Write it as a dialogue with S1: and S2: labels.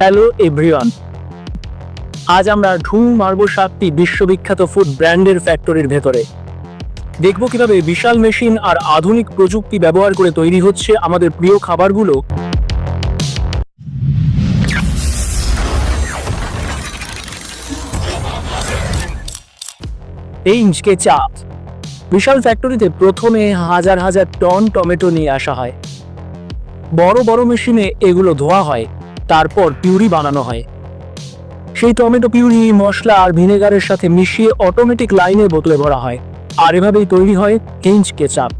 S1: Hello everyone আজ আমরা ঢুম মারব সাতটি বিশ্ববিখ্যাত ফুড ব্র্যান্ডের ফ্যাক্টরির ভেতরে। দেখব কীভাবে বিশাল মেশিন আর আধুনিক প্রযুক্তি ব্যবহার করে তৈরি হচ্ছে আমাদের প্রিয় খাবারগুলো। রেঞ্জ কেচাপ বিশাল ফ্যাক্টরিতে প্রথমে হাজার হাজার টন টমেটো নিয়ে আসা হয়। বড় বড় মেশিনে এগুলো ধোয়া হয়। তারপর পিউরি বানানো হয়। সেই টমেটো পিউরি, মশলা আর ভিনেগারের সাথে মিশিয়ে অটোমেটিক লাইনে বোতলে ভরা হয়। আর এভাবেই তৈরি হয় কেঞ্চ কেচাপ।